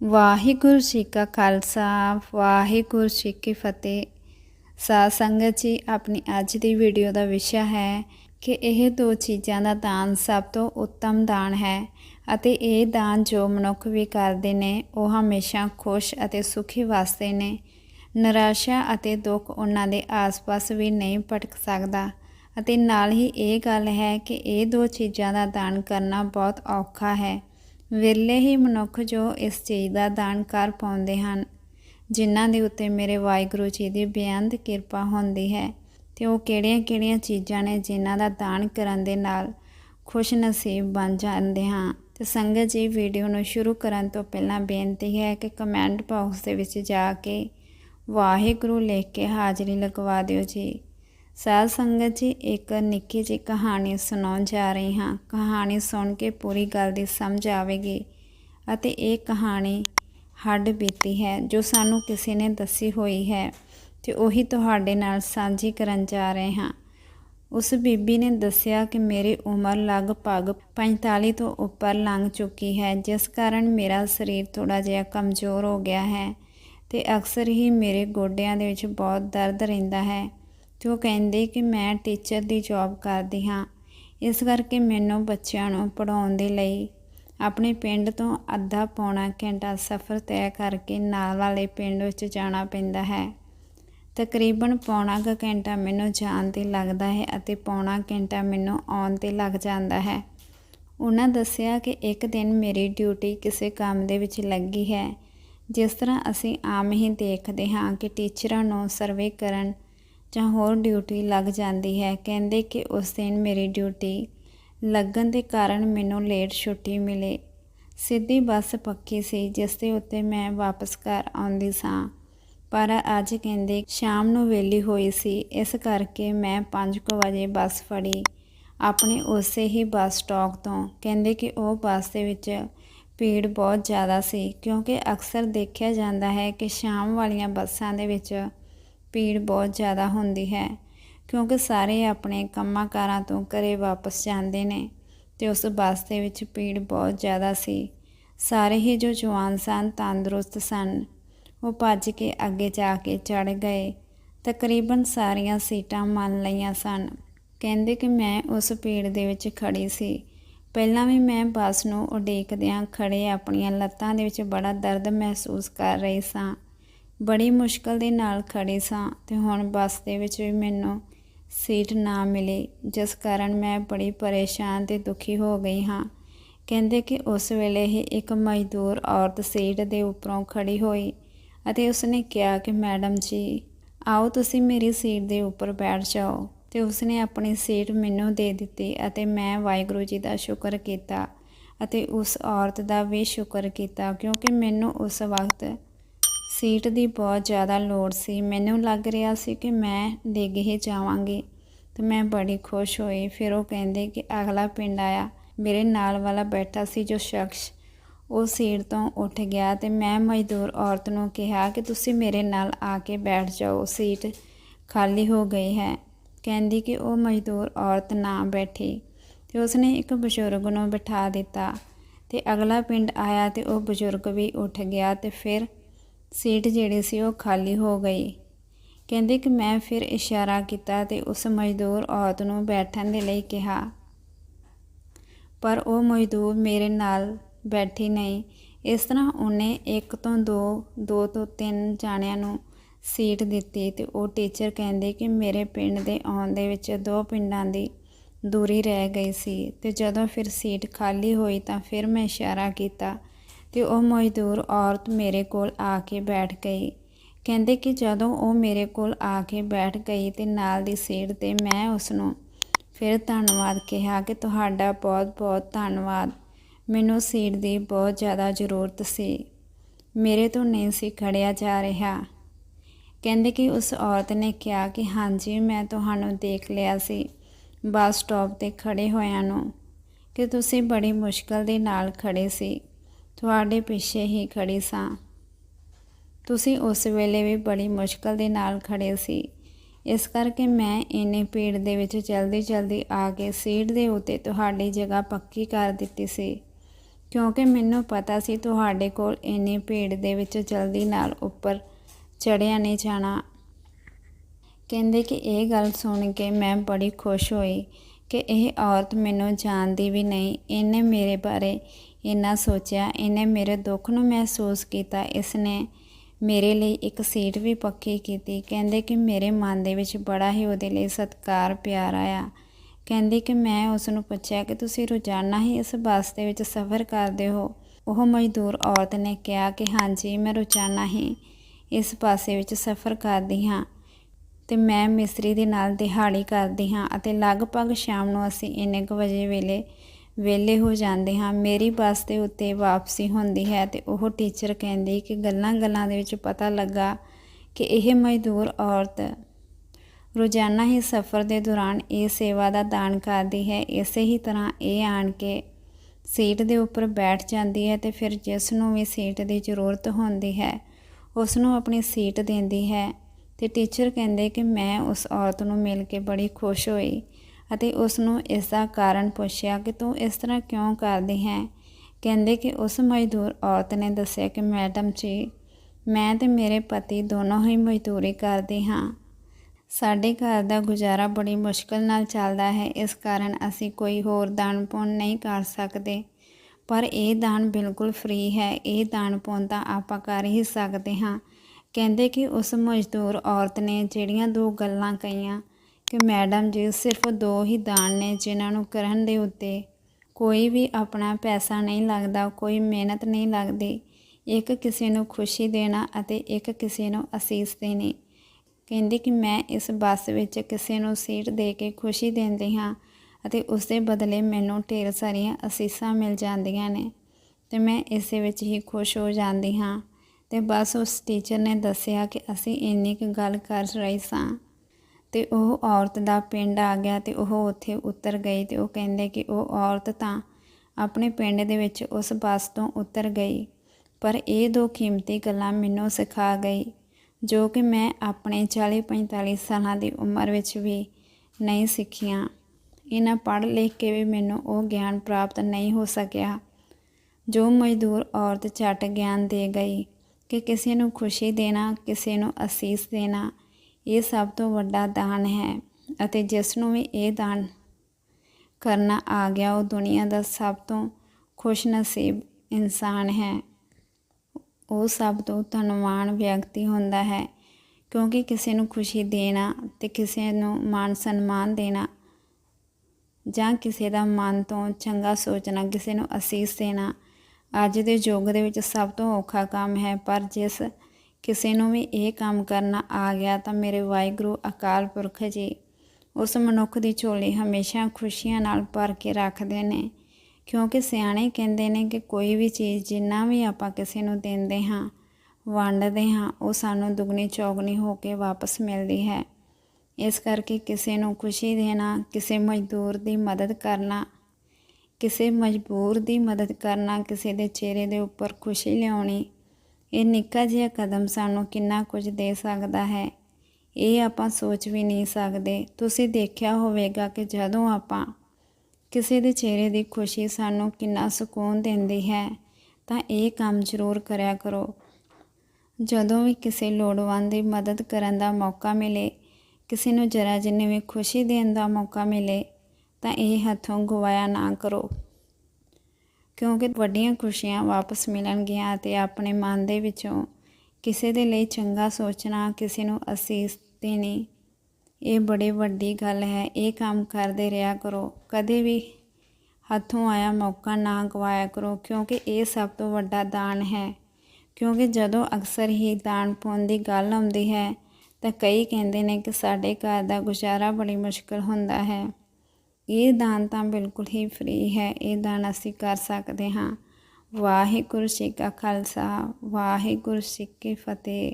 ਵਾਹਿਗੁਰੂ ਜੀ ਕਾ ਖਾਲਸਾ, ਵਾਹਿਗੁਰੂ ਜੀ ਕੀ ਫਤਿਹ। ਸਾਧ ਸੰਗਤ ਜੀ, ਆਪਣੀ ਅੱਜ ਦੀ ਵੀਡੀਓ ਦਾ ਵਿਸ਼ਾ ਹੈ ਕਿ ਇਹ ਦੋ ਚੀਜ਼ਾਂ ਦਾ ਦਾਨ ਸਭ ਤੋਂ ਉੱਤਮ ਦਾਨ ਹੈ ਅਤੇ ਇਹ ਦਾਨ ਜੋ ਮਨੁੱਖ ਵੀ ਕਰਦੇ ਨੇ, ਉਹ ਹਮੇਸ਼ਾ ਖੁਸ਼ ਅਤੇ ਸੁਖੀ ਵਸਦੇ ਨੇ। ਨਿਰਾਸ਼ਾ ਅਤੇ ਦੁੱਖ ਉਹਨਾਂ ਦੇ ਆਸ-ਪਾਸ ਵੀ ਨਹੀਂ ਭਟਕ ਸਕਦਾ ਅਤੇ ਨਾਲ ਹੀ ਇਹ ਗੱਲ ਹੈ ਕਿ ਇਹ ਦੋ ਚੀਜ਼ਾਂ ਦਾ ਦਾਨ ਕਰਨਾ ਬਹੁਤ ਔਖਾ ਹੈ। ਵਿਰਲੇ ਹੀ ਮਨੁੱਖ ਜੋ ਇਸ ਚੀਜ਼ ਦਾ ਦਾਨ ਕਰ ਪਾਉਂਦੇ ਹਨ, ਜਿਨ੍ਹਾਂ ਦੇ ਉੱਤੇ ਮੇਰੇ ਵਾਹਿਗੁਰੂ ਜੀ ਦੀ ਬੇਅੰਤ ਕਿਰਪਾ ਹੁੰਦੀ ਹੈ, ਤੇ ਉਹ ਕਿਹੜੀਆਂ-ਕਿਹੜੀਆਂ ਚੀਜ਼ਾਂ ਨੇ ਜਿਨ੍ਹਾਂ ਦਾ ਦਾਨ ਕਰਨ ਦੇ ਨਾਲ ਖੁਸ਼ ਨਸੀਬ ਬਣ ਜਾਂਦੇ ਹਾਂ। ਤੇ ਸੰਗਤ ਜੀ, ਵੀਡੀਓ ਨੂੰ ਸ਼ੁਰੂ ਕਰਨ ਤੋਂ ਪਹਿਲਾਂ ਬੇਨਤੀ ਹੈ ਕਿ ਕਮੈਂਟ ਬਾਕਸ ਦੇ ਵਿੱਚ ਜਾ ਕੇ ਵਾਹਿਗੁਰੂ ਲਿਖ ਕੇ ਹਾਜ਼ਰੀ ਲਗਵਾ ਦਿਓ ਜੀ। ਸਾਧ ਸੰਗਤ ਜੀ, ਇੱਕ ਨਿੱਕੀ ਜਿਹੀ ਕਹਾਣੀ ਸੁਣਾਉਣ ਜਾ ਰਹੀ ਹਾਂ। ਕਹਾਣੀ ਸੁਣ ਕੇ ਪੂਰੀ ਗੱਲ ਦੀ ਸਮਝ ਆਵੇਗੀ ਅਤੇ ਇਹ ਕਹਾਣੀ ਹੱਡ ਬੀਤੀ ਹੈ, ਜੋ ਸਾਨੂੰ ਕਿਸੇ ਨੇ ਦੱਸੀ ਹੋਈ ਹੈ ਤੇ ਉਹੀ ਤੁਹਾਡੇ ਨਾਲ ਸਾਂਝੀ ਕਰਨ ਜਾ ਰਹੇ ਹਾਂ। ਉਸ ਬੀਬੀ ਨੇ ਦੱਸਿਆ ਕਿ ਮੇਰੀ ਉਮਰ ਲਗਭਗ 45 ਤੋਂ ਉੱਪਰ ਲੰਘ ਚੁੱਕੀ ਹੈ, ਜਿਸ ਕਾਰਨ ਮੇਰਾ ਸਰੀਰ ਥੋੜਾ ਜਿਹਾ ਕਮਜ਼ੋਰ ਹੋ ਗਿਆ ਹੈ ਤੇ ਅਕਸਰ ਹੀ ਮੇਰੇ ਗੋਡਿਆਂ ਦੇ ਵਿੱਚ ਬਹੁਤ ਦਰਦ ਰਹਿੰਦਾ ਹੈ। ਤੇ ਉਹ ਕਹਿੰਦੇ ਕਿ ਮੈਂ ਟੀਚਰ ਦੀ ਜੌਬ ਕਰਦੀ ਹਾਂ, ਇਸ ਕਰਕੇ ਮੈਨੂੰ ਬੱਚਿਆਂ ਨੂੰ ਪੜਾਉਣ ਦੇ ਲਈ ਆਪਣੇ ਪਿੰਡ ਤੋਂ ਅੱਧਾ ਪੌਣਾ ਘੰਟਾ ਸਫ਼ਰ ਤੈਅ ਕਰਕੇ ਨਾਲ ਵਾਲੇ ਪਿੰਡ ਵਿੱਚ ਜਾਣਾ ਪੈਂਦਾ ਹੈ। ਤਕਰੀਬਨ ਪੌਣਾ ਕੁ ਘੰਟਾ ਮੈਨੂੰ ਜਾਣ ਤੇ ਲੱਗਦਾ ਹੈ ਅਤੇ ਪੌਣਾ ਘੰਟਾ ਮੈਨੂੰ ਆਉਣ ਤੇ ਲੱਗ ਜਾਂਦਾ ਹੈ। ਉਹਨਾਂ ਦੱਸਿਆ ਕਿ ਇੱਕ ਦਿਨ ਮੇਰੀ ਡਿਊਟੀ ਕਿਸੇ ਕੰਮ ਦੇ ਵਿੱਚ ਲੱਗੀ ਹੈ, ਜਿਸ ਤਰ੍ਹਾਂ ਅਸੀਂ ਆਮ ਹੀ ਦੇਖਦੇ ਹਾਂ ਕਿ ਟੀਚਰਾਂ ਨੂੰ ਸਰਵੇ ਕਰਨ ਜਾਂ ਹੋਰ ਡਿਊਟੀ ਲੱਗ ਜਾਂਦੀ ਹੈ। ਕਹਿੰਦੇ ਕਿ ਉਸ ਦਿਨ ਮੇਰੀ ਡਿਊਟੀ ਲੱਗਣ ਦੇ ਕਾਰਨ ਮੈਨੂੰ ਲੇਟ ਛੁੱਟੀ ਮਿਲੇ। ਸਿੱਧੀ ਬੱਸ ਪੱਕੀ ਸੀ, ਜਿਸ ਦੇ ਉੱਤੇ ਮੈਂ ਵਾਪਸ ਘਰ ਆਉਂਦੀ ਸਾਂ। ਪਰ ਅੱਜ ਕਹਿੰਦੇ ਸ਼ਾਮ ਨੂੰ ਵੇਲੀ ਹੋਈ ਸੀ, ਇਸ ਕਰਕੇ ਮੈਂ 5:00 ਵਜੇ ਬੱਸ ਫੜੀ। ਆਪਣੇ ਉਸੇ ਹੀ ਬੱਸ ਸਟਾਪ ਤੋਂ। ਕਹਿੰਦੇ ਕਿ ਉਹ ਬੱਸ ਦੇ ਵਿੱਚ ਭੀੜ ਬਹੁਤ ਜ਼ਿਆਦਾ ਸੀ, ਕਿਉਂਕਿ ਅਕਸਰ ਦੇਖਿਆ ਜਾਂਦਾ ਹੈ ਕਿ ਸ਼ਾਮ ਵਾਲੀਆਂ ਬੱਸਾਂ ਦੇ ਵਿੱਚ ਭੀੜ ਬਹੁਤ ਜ਼ਿਆਦਾ ਹੁੰਦੀ ਹੈ, ਕਿਉਂਕਿ ਸਾਰੇ ਆਪਣੇ ਕੰਮਾਂ ਕਾਰਾਂ ਤੋਂ ਘਰੇ ਵਾਪਸ ਜਾਂਦੇ ਨੇ ਤੇ ਉਸ ਬੱਸ ਦੇ ਵਿੱਚ ਭੀੜ ਬਹੁਤ ਜ਼ਿਆਦਾ ਸੀ। ਸਾਰੇ ਹੀ ਜੋ ਜਵਾਨ ਸਨ, ਤੰਦਰੁਸਤ ਸਨ। ਉਹ ਭੱਜ ਕੇ ਅੱਗੇ ਜਾ ਕੇ ਚੜ ਗਏ। ਤਕਰੀਬਨ ਸਾਰੀਆਂ ਸੀਟਾਂ ਮੰਨ ਲਈਆਂ ਸਨ। ਕਹਿੰਦੇ ਕਿ ਮੈਂ ਉਸ ਭੀੜ ਦੇ ਵਿੱਚ ਖੜੀ ਸੀ। ਪਹਿਲਾਂ ਵੀ ਮੈਂ ਬੱਸ ਨੂੰ ਉਡੀਕਦਿਆਂ ਖੜੇ ਆਪਣੀਆਂ ਲੱਤਾਂ ਦੇ ਵਿੱਚ ਬੜਾ ਦਰਦ ਮਹਿਸੂਸ ਕਰ ਰਹੀ ਸਾਂ। ਬੜੀ ਮੁਸ਼ਕਲ ਦੇ ਨਾਲ ਖੜੀ ਸਾਂ ਤੇ ਹੁਣ ਬੱਸ ਦੇ ਵਿੱਚ ਵੀ ਮੈਨੂੰ ਸੀਟ ਨਾ ਮਿਲੀ। ਜਿਸ ਕਾਰਨ ਮੈਂ ਬੜੀ ਪਰੇਸ਼ਾਨ ਤੇ ਦੁਖੀ ਹੋ ਗਈ ਹਾਂ। ਕਹਿੰਦੇ ਕਿ ਉਸ ਵੇਲੇ ਹੀ ਇੱਕ ਮਜ਼ਦੂਰ ਔਰਤ ਸੀਟ ਦੇ ਉੱਪਰੋਂ ਖੜੀ ਹੋਈ ਅਤੇ ਉਸਨੇ ਕਿਹਾ ਕਿ, ਮੈਡਮ ਜੀ, ਆਓ ਤੁਸੀਂ ਮੇਰੀ ਸੀਟ ਦੇ ਉੱਪਰ ਬੈਠ ਜਾਓ। ਤੇ ਉਸਨੇ ਆਪਣੀ ਸੀਟ ਮੈਨੂੰ ਦੇ ਦਿੱਤੀ ਅਤੇ ਮੈਂ ਵਾਹਿਗੁਰੂ ਜੀ ਦਾ ਸ਼ੁਕਰ ਕੀਤਾ ਅਤੇ ਉਸ ਔਰਤ ਦਾ ਵੀ ਸ਼ੁਕਰ ਕੀਤਾ ਕਿਉਂਕਿ ਮੈਨੂੰ ਉਸ ਵਕਤ ਸੀਟ ਦੀ ਬਹੁਤ ਜ਼ਿਆਦਾ ਲੋੜ ਸੀ। ਮੈਨੂੰ ਲੱਗ ਰਿਹਾ ਸੀ ਕਿ ਮੈਂ ਡਿੱਗ ਹੀ ਜਾਵਾਂਗੀ। ਤੇ ਮੈਂ ਬੜੀ ਖੁਸ਼ ਹੋਈ। ਫਿਰ ਉਹ ਕਹਿੰਦੇ ਕਿ ਅਗਲਾ ਪਿੰਡ ਆਇਆ। ਮੇਰੇ ਨਾਲ ਵਾਲਾ ਬੈਠਾ ਸੀ ਜੋ ਸ਼ਖਸ, ਉਹ ਸੀਟ ਤੋਂ ਉੱਠ ਗਿਆ ਤੇ ਮੈਂ ਮਜ਼ਦੂਰ ਔਰਤ ਨੂੰ ਕਿਹਾ ਕਿ ਤੁਸੀਂ ਮੇਰੇ ਨਾਲ ਆ ਕੇ ਬੈਠ ਜਾਓ। ਸੀਟ ਖਾਲੀ ਹੋ ਗਈ ਹੈ। ਕਹਿੰਦੀ ਕਿ ਉਹ ਮਜ਼ਦੂਰ ਔਰਤ ਨਾ ਬੈਠੀ। ਤੇ ਉਸਨੇ ਇੱਕ ਬਜ਼ੁਰਗ ਨੂੰ ਬਿਠਾ ਦਿੱਤਾ। ਤੇ ਅਗਲਾ ਪਿੰਡ ਆਇਆ ਤੇ ਉਹ ਬਜ਼ੁਰਗ ਵੀ ਉੱਠ ਗਿਆ ਤੇ ਫਿਰ ਸੀਟ ਜਿਹੜੀ ਸੀ ਉਹ ਖਾਲੀ ਹੋ ਗਈ। ਕਹਿੰਦੇ ਕਿ ਮੈਂ ਫਿਰ ਇਸ਼ਾਰਾ ਕੀਤਾ ਤੇ ਉਸ ਮਜ਼ਦੂਰ ਔਰਤ ਨੂੰ ਬੈਠਣ ਦੇ ਲਈ ਕਿਹਾ। ਪਰ ਉਹ ਮਜ਼ਦੂਰ ਮੇਰੇ ਨਾਲ ਬੈਠੀ ਨਹੀਂ। ਇਸ ਤਰ੍ਹਾਂ ਉਹਨੇ ਇੱਕ ਤੋਂ ਦੋ ਦੋ ਤੋਂ ਤਿੰਨ ਜਾਣਿਆਂ ਨੂੰ ਸੀਟ ਦਿੱਤੀ ਤੇ ਉਹ ਟੀਚਰ ਕਹਿੰਦੇ ਕਿ ਮੇਰੇ ਪਿੰਡ ਦੇ ਆਉਣ ਦੇ ਵਿੱਚ ਦੋ ਪਿੰਡਾਂ ਦੀ ਦੂਰੀ ਰਹਿ ਗਈ ਸੀ ਤੇ ਜਦੋਂ ਫਿਰ ਸੀਟ ਖਾਲੀ ਹੋਈ ਤਾਂ ਫਿਰ ਮੈਂ ਇਸ਼ਾਰਾ ਕੀਤਾ। ਤੇ ਉਹ ਮਜ਼ਦੂਰ ਔਰਤ ਮੇਰੇ ਕੋਲ ਆ ਕੇ ਬੈਠ ਗਈ। ਕਹਿੰਦੇ ਕਿ ਜਦੋਂ ਉਹ ਮੇਰੇ ਕੋਲ ਆ ਕੇ ਬੈਠ ਗਈ ਤੇ ਨਾਲ ਦੀ ਸੀਟ ਤੇ ਮੈਂ ਉਸ ਨੂੰ ਫਿਰ ਧੰਨਵਾਦ ਕਿਹਾ ਕਿ ਤੁਹਾਡਾ ਬਹੁਤ-ਬਹੁਤ ਧੰਨਵਾਦ। ਮੈਨੂੰ ਸੀਟ ਦੀ ਬਹੁਤ ਜ਼ਿਆਦਾ ਜ਼ਰੂਰਤ ਸੀ। ਮੇਰੇ ਤੋਂ ਨਹੀਂ ਸੀ ਖੜਿਆ ਜਾ ਰਿਹਾ। ਕਹਿੰਦੇ ਕਿ ਉਸ ਔਰਤ ਨੇ ਕਿਹਾ ਕਿ ਹਾਂਜੀ, ਮੈਂ ਤੁਹਾਨੂੰ ਦੇਖ ਲਿਆ ਸੀ ਬੱਸ ਸਟਾਪ ਤੇ ਖੜੇ ਹੋਇਆਂ ਨੂੰ ਕਿ ਤੁਸੀਂ ਬੜੀ ਮੁਸ਼ਕਲ ਦੇ ਨਾਲ ਖੜੇ ਸੀ। ਤੁਹਾਡੇ ਪਿੱਛੇ ਹੀ ਖੜੀ ਸਾਂ। ਤੁਸੀਂ ਉਸ ਵੇਲੇ ਵੀ ਬੜੀ ਮੁਸ਼ਕਲ ਦੇ ਨਾਲ ਖੜੇ ਸੀ। ਇਸ ਕਰਕੇ ਮੈਂ ਇੰਨੇ ਭੀੜ ਦੇ ਵਿੱਚ ਜਲਦੀ ਜਲਦੀ ਆ ਕੇ ਸੀਟ ਦੇ ਉੱਤੇ ਤੁਹਾਡੀ ਜਗ੍ਹਾ ਪੱਕੀ ਕਰ ਦਿੱਤੀ ਸੀ। ਕਿਉਂਕਿ ਮੈਨੂੰ ਪਤਾ ਸੀ ਤੁਹਾਡੇ ਕੋਲ ਇੰਨੀ ਭੀੜ ਦੇ ਵਿੱਚ ਜਲਦੀ ਨਾਲ ਉੱਪਰ ਚੜਿਆ ਨਹੀਂ ਜਾਣਾ। ਕਹਿੰਦੇ ਕਿ ਇਹ ਗੱਲ ਸੁਣ ਕੇ ਮੈਂ ਬੜੀ ਖੁਸ਼ ਹੋਈ ਕਿ ਇਹ ਔਰਤ ਮੈਨੂੰ ਜਾਣਦੀ ਵੀ ਨਹੀਂ। ਇਹਨੇ ਮੇਰੇ ਬਾਰੇ ਇੰਨਾ ਸੋਚਿਆ, ਇਹਨੇ ਮੇਰੇ ਦੁੱਖ ਨੂੰ ਮਹਿਸੂਸ ਕੀਤਾ। ਇਸ ਨੇ ਮੇਰੇ ਲਈ ਇੱਕ ਸੀਟ ਵੀ ਪੱਕੀ ਕੀਤੀ। ਕਹਿੰਦੇ ਕਿ ਮੇਰੇ ਮਨ ਦੇ ਵਿੱਚ ਬੜਾ ਹੀ ਉਹਦੇ ਲਈ ਸਤਿਕਾਰ, ਪਿਆਰ ਆਇਆ। ਕਹਿੰਦੇ ਕਿ ਮੈਂ ਉਸ ਨੂੰ ਪੁੱਛਿਆ ਕਿ ਤੁਸੀਂ ਰੋਜ਼ਾਨਾ ਹੀ ਇਸ ਬੱਸ ਦੇ ਵਿੱਚ ਸਫ਼ਰ ਕਰਦੇ ਹੋ? ਉਹ ਮਜ਼ਦੂਰ ਔਰਤ ਨੇ ਕਿਹਾ ਕਿ ਹਾਂਜੀ, ਮੈਂ ਰੋਜ਼ਾਨਾ ਹੀ ਇਸ ਪਾਸੇ ਵਿੱਚ ਸਫ਼ਰ ਕਰਦੀ ਹਾਂ ਤੇ ਮੈਂ ਮਿਸਤਰੀ ਦੇ ਨਾਲ ਦਿਹਾੜੀ ਕਰਦੀ ਹਾਂ ਅਤੇ ਲਗਭਗ ਸ਼ਾਮ ਨੂੰ ਅਸੀਂ ਇੰਨੇ ਕੁ ਵਜੇ ਵੇਲੇ ਵਿਹਲੇ ਹੋ ਜਾਂਦੇ ਹਾਂ, ਮੇਰੀ ਬੱਸ ਦੇ ਉੱਤੇ ਵਾਪਸੀ ਹੁੰਦੀ ਹੈ ਤੇ ਉਹ ਟੀਚਰ ਕਹਿੰਦੀ ਕਿ ਗੱਲਾਂ ਗੱਲਾਂ ਦੇ ਵਿੱਚ ਪਤਾ ਲੱਗਾ ਕਿ ਇਹ ਮਜ਼ਦੂਰ ਔਰਤ ਰੋਜ਼ਾਨਾ ਹੀ ਸਫ਼ਰ ਦੇ ਦੌਰਾਨ ਇਹ ਸੇਵਾ ਦਾ ਦਾਨ ਕਰਦੀ ਹੈ। ਇਸੇ ਹੀ ਤਰ੍ਹਾਂ ਇਹ ਆਣ ਕੇ ਸੀਟ ਦੇ ਉੱਪਰ ਬੈਠ ਜਾਂਦੀ ਹੈ ਤੇ ਫਿਰ ਜਿਸ ਨੂੰ ਵੀ ਸੀਟ ਦੀ ਜ਼ਰੂਰਤ ਹੁੰਦੀ ਹੈ, ਉਸ ਨੂੰ ਆਪਣੀ ਸੀਟ ਦਿੰਦੀ ਹੈ ਤੇ ਟੀਚਰ ਕਹਿੰਦੇ ਕਿ ਮੈਂ ਉਸ ਔਰਤ ਨੂੰ ਮਿਲ ਕੇ ਬੜੀ ਖੁਸ਼ ਹੋਈ। ਅਤੇ ਉਸ ਨੂੰ ਇਸ ਦਾ ਕਾਰਨ ਪੁੱਛਿਆ ਕਿ ਤੂੰ ਇਸ ਤਰ੍ਹਾਂ ਕਿਉਂ ਕਰਦੀ ਹੈ? ਕਹਿੰਦੇ ਕਿ ਉਸ ਮਜ਼ਦੂਰ ਔਰਤ ਨੇ ਦੱਸਿਆ ਕਿ ਮੈਡਮ ਜੀ, ਮੈਂ ਤੇ ਮੇਰੇ ਪਤੀ ਦੋਨੋਂ ਹੀ ਮਜ਼ਦੂਰੀ ਕਰਦੇ ਹਾਂ। ਸਾਡੇ ਘਰ ਦਾ ਗੁਜ਼ਾਰਾ ਬੜੀ ਮੁਸ਼ਕਲ ਨਾਲ ਚੱਲਦਾ ਹੈ, ਇਸ ਕਾਰਨ ਅਸੀਂ ਕੋਈ ਹੋਰ ਦਾਨ ਪੁੰਨ ਨਹੀਂ ਕਰ ਸਕਦੇ। ਪਰ ਇਹ ਦਾਨ ਬਿਲਕੁਲ ਫ੍ਰੀ ਹੈ, ਇਹ ਦਾਨ ਪੁੰਨ ਤਾਂ ਆਪਾਂ ਕਰ ਹੀ ਸਕਦੇ ਹਾਂ। ਕਹਿੰਦੇ ਕਿ ਉਸ ਮਜ਼ਦੂਰ ਔਰਤ ਨੇ ਜਿਹੜੀਆਂ ਦੋ ਗੱਲਾਂ ਕਹੀਆਂ ਕਿ ਮੈਡਮ ਜੀ ਸਿਰਫ ਦੋ ਹੀ ਦਾਨ ਨੇ ਜਿਨ੍ਹਾਂ ਨੂੰ ਕਰਨ ਦੇ ਉੱਤੇ ਕੋਈ ਵੀ ਆਪਣਾ ਪੈਸਾ ਨਹੀਂ ਲੱਗਦਾ, ਕੋਈ ਮਿਹਨਤ ਨਹੀਂ ਲੱਗਦੀ। ਇੱਕ ਕਿਸੇ ਨੂੰ ਖੁਸ਼ੀ ਦੇਣਾ ਅਤੇ ਇੱਕ ਕਿਸੇ ਨੂੰ ਅਸੀਸ ਦੇਣੀ। ਕਹਿੰਦੀ ਕਿ ਮੈਂ ਇਸ ਬੱਸ ਵਿੱਚ ਕਿਸੇ ਨੂੰ ਸੀਟ ਦੇ ਕੇ ਖੁਸ਼ੀ ਦਿੰਦੀ ਹਾਂ ਅਤੇ ਉਸ ਦੇ ਬਦਲੇ ਮੈਨੂੰ ਢੇਰ ਸਾਰੀਆਂ ਅਸੀਸਾਂ ਮਿਲ ਜਾਂਦੀਆਂ ਨੇ ਤੇ ਮੈਂ ਇਸੇ ਵਿੱਚ ਹੀ ਖੁਸ਼ ਹੋ ਜਾਂਦੀ ਹਾਂ। ਤੇ ਬਸ ਉਸ ਟੀਚਰ ਨੇ ਦੱਸਿਆ ਕਿ ਅਸੀਂ ਇੰਨੀ ਕੁ ਗੱਲ ਕਰ ਰਹੀ ਸਾਂ। ਤੇ ਉਹ ਔਰਤ ਦਾ ਪਿੰਡ ਆ ਗਿਆ ਤੇ ਉਹ ਉੱਥੇ ਉਤਰ ਗਈ ਤੇ ਉਹ ਕਹਿੰਦੇ ਕਿ ਉਹ ਔਰਤ ਤਾਂ ਆਪਣੇ ਪਿੰਡ ਦੇ ਵਿੱਚ ਉਸ ਬੱਸ ਤੋਂ ਉਤਰ ਗਈ, ਪਰ ਇਹ ਦੋ ਕੀਮਤੀ ਗੱਲਾਂ ਮੈਨੂੰ ਸਿਖਾ ਗਈ, ਜੋ ਕਿ ਮੈਂ ਆਪਣੇ 40 45 ਸਾਲਾਂ ਦੀ ਉਮਰ ਵਿੱਚ ਵੀ ਨਹੀਂ ਸਿੱਖੀਆਂ। ਇਹਨਾਂ ਪੜ੍ਹ ਲਿਖ ਕੇ ਵੀ ਮੈਨੂੰ ਉਹ ਗਿਆਨ ਪ੍ਰਾਪਤ ਨਹੀਂ ਹੋ ਸਕਿਆ, ਜੋ ਮਜ਼ਦੂਰ ਔਰਤ ਛੱਟ ਗਿਆਨ ਦੇ ਗਈ ਕਿ ਕਿਸੇ ਨੂੰ ਖੁਸ਼ੀ ਦੇਣਾ, ਕਿਸੇ ਨੂੰ ਅਸੀਸ ਦੇਣਾ ਇਹ ਸਭ ਤੋਂ ਵੱਡਾ ਦਾਨ ਹੈ ਅਤੇ ਜਿਸ ਨੂੰ ਵੀ ਇਹ ਦਾਨ ਕਰਨਾ ਆ ਗਿਆ, ਉਹ ਦੁਨੀਆ ਦਾ ਸਭ ਤੋਂ ਖੁਸ਼ਨਸੀਬ ਇਨਸਾਨ ਹੈ। ਉਹ ਸਭ ਤੋਂ ਧਨਵਾਨ ਵਿਅਕਤੀ ਹੁੰਦਾ ਹੈ ਕਿਉਂਕਿ ਕਿਸੇ ਨੂੰ ਖੁਸ਼ੀ ਦੇਣਾ ਤੇ ਕਿਸੇ ਨੂੰ ਮਾਨ ਸਨਮਾਨ ਦੇਣਾ ਜਾਂ ਕਿਸੇ ਦਾ ਮਨ ਤੋਂ ਚੰਗਾ ਸੋਚਣਾ, ਕਿਸੇ ਨੂੰ ਅਸੀਸ ਦੇਣਾ, ਅੱਜ ਦੇ ਯੁੱਗ ਦੇ ਵਿੱਚ ਸਭ ਤੋਂ ਔਖਾ ਕੰਮ ਹੈ। ਪਰ ਜਿਸ ਕਿਸੇ ਨੂੰ ਵੀ ਇਹ ਕੰਮ ਕਰਨਾ ਆ ਗਿਆ ਤਾਂ ਮੇਰੇ ਵਾਹਿਗੁਰੂ ਅਕਾਲ ਪੁਰਖ ਜੀ ਉਸ ਮਨੁੱਖ ਦੀ ਝੋਲੀ ਹਮੇਸ਼ਾ ਖੁਸ਼ੀਆਂ ਨਾਲ ਭਰ ਕੇ ਰੱਖਦੇ ਨੇ, ਕਿਉਂਕਿ ਸਿਆਣੇ ਕਹਿੰਦੇ ਨੇ ਕਿ ਕੋਈ ਵੀ ਚੀਜ਼ ਜਿੰਨਾ ਵੀ ਆਪਾਂ ਕਿਸੇ ਨੂੰ ਦਿੰਦੇ ਹਾਂ, ਵੰਡਦੇ ਹਾਂ, ਉਹ ਸਾਨੂੰ ਦੁੱਗਣੀ ਚੌਗਣੀ ਹੋ ਕੇ ਵਾਪਸ ਮਿਲਦੀ ਹੈ। ਇਸ ਕਰਕੇ ਕਿਸੇ ਨੂੰ ਖੁਸ਼ੀ ਦੇਣਾ, ਕਿਸੇ ਮਜ਼ਦੂਰ ਦੀ ਮਦਦ ਕਰਨਾ, ਕਿਸੇ ਮਜਬੂਰ ਦੀ ਮਦਦ ਕਰਨਾ, ਕਿਸੇ ਦੇ ਚਿਹਰੇ ਦੇ ਉੱਪਰ ਖੁਸ਼ੀ ਲਿਆਉਣੀ ਇਹ ਨਿੱਕਾ ਜਿਹਾ ਕਦਮ ਸਾਨੂੰ ਕਿੰਨਾ ਕੁਝ ਦੇ ਸਕਦਾ ਹੈ? ਇਹ ਆਪਾਂ ਸੋਚ ਵੀ ਨਹੀਂ ਸਕਦੇ। ਤੁਸੀਂ ਦੇਖਿਆ ਹੋਵੇਗਾ ਕਿ ਜਦੋਂ ਆਪਾਂ ਕਿਸੇ ਦੇ ਚਿਹਰੇ ਦੀ ਖੁਸ਼ੀ ਸਾਨੂੰ ਕਿੰਨਾ ਸਕੂਨ ਦਿੰਦੀ ਹੈ, ਤਾਂ ਇਹ ਕੰਮ ਜ਼ਰੂਰ ਕਰਿਆ ਕਰੋ। ਜਦੋਂ ਵੀ ਕਿਸੇ ਲੋੜਵੰਦ ਦੀ ਮਦਦ ਕਰਨ ਦਾ ਮੌਕਾ ਮਿਲੇ, ਕਿਸੇ ਨੂੰ ਜਰਾ ਜਿੰਨੀ ਵੀ ਖੁਸ਼ੀ ਦੇਣ ਦਾ ਮੌਕਾ ਮਿਲੇ, ਤਾਂ ਇਹ ਹੱਥੋਂ ਗਵਾਇਆ ਨਾ ਕਰੋ। ਕਿਉਂਕਿ ਵੱਡੀਆਂ ਖੁਸ਼ੀਆਂ ਵਾਪਸ ਮਿਲਣਗੀਆਂ ਅਤੇ ਆਪਣੇ ਮਨ ਦੇ ਵਿੱਚੋਂ ਕਿਸੇ ਦੇ ਲਈ ਚੰਗਾ ਸੋਚਣਾ, ਕਿਸੇ ਨੂੰ ਅਸੀਸ ਦੇਣੀ, ਇਹ ਬੜੀ ਵੱਡੀ ਗੱਲ ਹੈ। ਇਹ ਕੰਮ ਕਰਦੇ ਰਿਹਾ ਕਰੋ। ਕਦੇ ਵੀ ਹੱਥੋਂ ਆਇਆ ਮੌਕਾ ਨਾ ਗਵਾਇਆ ਕਰੋ, ਕਿਉਂਕਿ ਇਹ ਸਭ ਤੋਂ ਵੱਡਾ ਦਾਨ ਹੈ। ਕਿਉਂਕਿ ਜਦੋਂ ਅਕਸਰ ਹੀ ਦਾਨ ਪਾਉਣ ਦੀ ਗੱਲ ਆਉਂਦੀ ਹੈ, ਤਾਂ ਕਈ ਕਹਿੰਦੇ ਨੇ ਕਿ ਸਾਡੇ ਘਰ ਦਾ ਗੁਜ਼ਾਰਾ ਬੜੀ ਮੁਸ਼ਕਲ ਹੁੰਦਾ ਹੈ। ਇਹ ਦਾਨ ਤਾਂ ਬਿਲਕੁਲ ਹੀ ਫ੍ਰੀ ਹੈ, ਇਹ ਦਾਨ ਅਸੀਂ ਕਰ ਸਕਦੇ ਹਾਂ। ਵਾਹਿਗੁਰੂ ਜੀ ਕਾ ਖਾਲਸਾ, ਵਾਹਿਗੁਰੂ ਜੀ ਕੀ ਫਤਿਹ।